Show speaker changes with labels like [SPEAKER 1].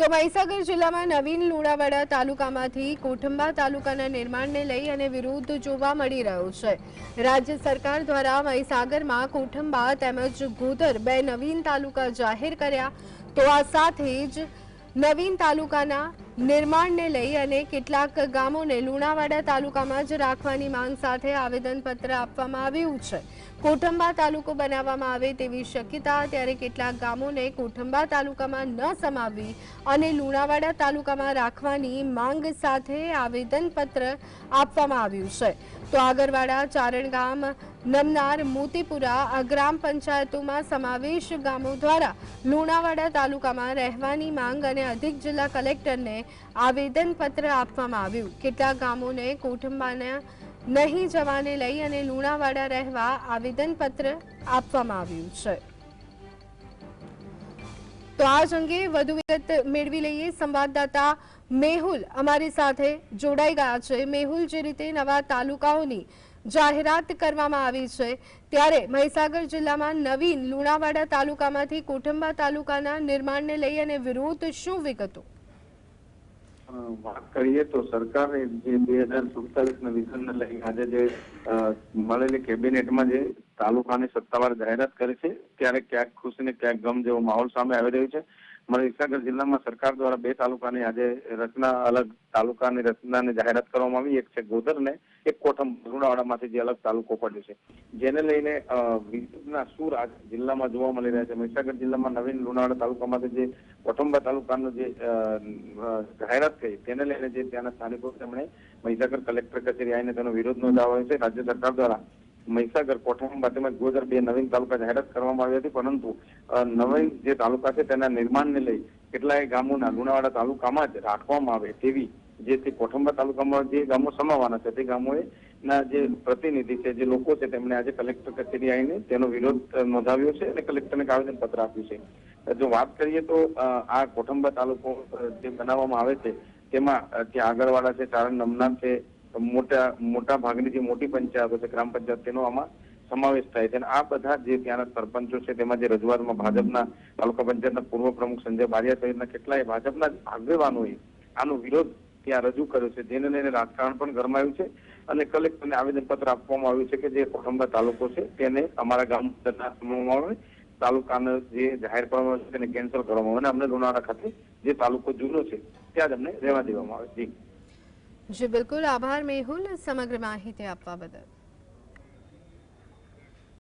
[SPEAKER 1] તો મહીસાગર જિલ્લામાં નવીન લુણાવાડા તાલુકામાંથી કોઠંબા તાલુકાના નિર્માણને લઈ અને વિરોધ જોવા મળી રહ્યો છે. રાજ્ય સરકાર દ્વારા મહીસાગરમાં કોઠંબા તેમજ ગોધર બે નવીન તાલુકા જાહેર કર્યા. તો આ સાથે જ નવીન તાલુકાના નિર્માણને લઈ અને કેટલાક ગામોને લુણાવાડા તાલુકામાં જ રાખવાની માંગ સાથે આવેદનપત્ર આપવામાં આવ્યું છે. કોઠંબા તાલુકો બનાવવામાં આવે તેવી શક્યતા ત્યારે કેટલાક ગામોને કોઠંબા તાલુકામાં ન સમાવવી અને લુણાવાડા તાલુકામાં રાખવાની માંગ સાથે આવેદનપત્ર આપવામાં આવ્યું છે. તો આગરવાડા ચારણગામ નમનાર મોતીપુરા આ ગ્રામ પંચાયતોમાં સમાવેશ ગામો દ્વારા લુણાવાડા તાલુકામાં રહેવાની માંગ અને અધિક જિલ્લા કલેક્ટરને આવેદનપત્ર આપવામાં આવ્યું. કેટલાક ગામોને કોઠંબાના નહીં જવાને લઈ અને લુણાવાડા રહેવા આવેદનપત્ર આપવામાં આવ્યું છે. તો આ જ અંગે વધુ વિગત મેળવી લઈએ. સંવાદદાતા મેહુલ અમારી સાથે જોડાઈ ગયા છે. મેહુલ, જે રીતે નવા તાલુકાઓની જાહેરાત કરવામાં આવી છે. ત્યારે મહીસાગર જિલ્લામાં નવીન લુણાવાડા તાલુકામાંથી કોઠંબા તાલુકાના નિર્માણને લઈ અને વિરોધ શું વિગતો?
[SPEAKER 2] વાત કરીએ તો સરકારે જે બે હજાર સુડતાલીસ ના વિઝનને લઈ આજે જે મળેલી કેબિનેટમાં જે તાલુકાની સત્તાવાર જાહેરાત કરી છે, ત્યારે ક્યાંક ખુશી ને ક્યાંક ગમ જેવો માહોલ સામે આવી રહ્યો છે. મહીસાગર જિલ્લામાં સરકાર દ્વારા બે તાલુકાની આજે રચના અલગ તાલુકાની રચનાની જાહેરાત કરવામાં આવી. એક છે ગોધર ને એક કોઠમ લુણાવાડામાંથી જે અલગ તાલુકો પડ્યો છે. જેને લઈને વિરોધના સૂર આજ જિલ્લામાં જોવા મળી રહ્યા છે. મહીસાગર જિલ્લામાં નવીન લુણાવાડા તાલુકામાંથી જે કોઠંબા તાલુકાનો જે જાહેરાત થઈ, તેને લઈને જે ત્યાંના સ્થાનિકો તેમણે મહીસાગર કલેક્ટર કચેરી આવીને તેનો વિરોધ નોંધાવ્યો છે. રાજ્ય સરકાર દ્વારા મહીસાગર કોઠંબા તેમજ ગોધર બે નવીન તાલુકા જાહેરાત કરવામાં આવી હતી. પરંતુ નવીન જે તાલુકા છે તેના નિર્માણને લઈ કેટલાય ગામોના, લુણાવાડા તાલુકામાં જ રાખવામાં આવે તેવી જે તે કોઠંબા તાલુકામાં જે ગામો સમાવાના છે, તે ગામોએ ના જે પ્રતિનિધિ છે, જે લોકો છે તેમણે આજે કલેક્ટર કચેરી આવીને તેનો વિરોધ નોંધાવ્યો છે અને કલેક્ટરને આવેદન આવેદનપત્ર આપ્યું છે. જો વાત કરીએ તો આ કોઠંબા તાલુકો જે બનાવવામાં આવે છે, તેમાં જે આગળવાડા છે, ચારણ નમનાથ છે મોટા મોટા ભાગની જે મોટી પંચાયતો છે, ગ્રામ પંચાયત, તેનો આમાં સમાવેશ થાય છે. અને આ બધા જે ત્યાંના સરપંચો છે, તેમાં જે રજૂઆતમાં ભાજપના તાલુકા પંચાયતના પૂર્વ પ્રમુખ સંજય બારિયા સહિતના કેટલાય ભાજપના આગેવાનોએ આનો વિરોધ ત્યાં રજૂ કર્યો છે. જેને લઈને રાજકારણ પણ ગરમાયું છે અને કલેક્ટરને આવેદનપત્ર આપવામાં આવ્યું છે કે જે કોઠંબા તાલુકો છે, તેને અમારા ગામ સમૂહમાં આવે તાલુકાનો જે જાહેર કરવામાં આવે છે, તેને કેન્સલ કરવામાં આવે અને અમને લુણાવાડા ખાતે જે તાલુકો જૂનો છે, ત્યાં જ અમને રહેવા દેવામાં આવે જી.
[SPEAKER 1] જી બિલકુલ આભાર મેહુલ સમગ્ર માહિતી આપવા બદલ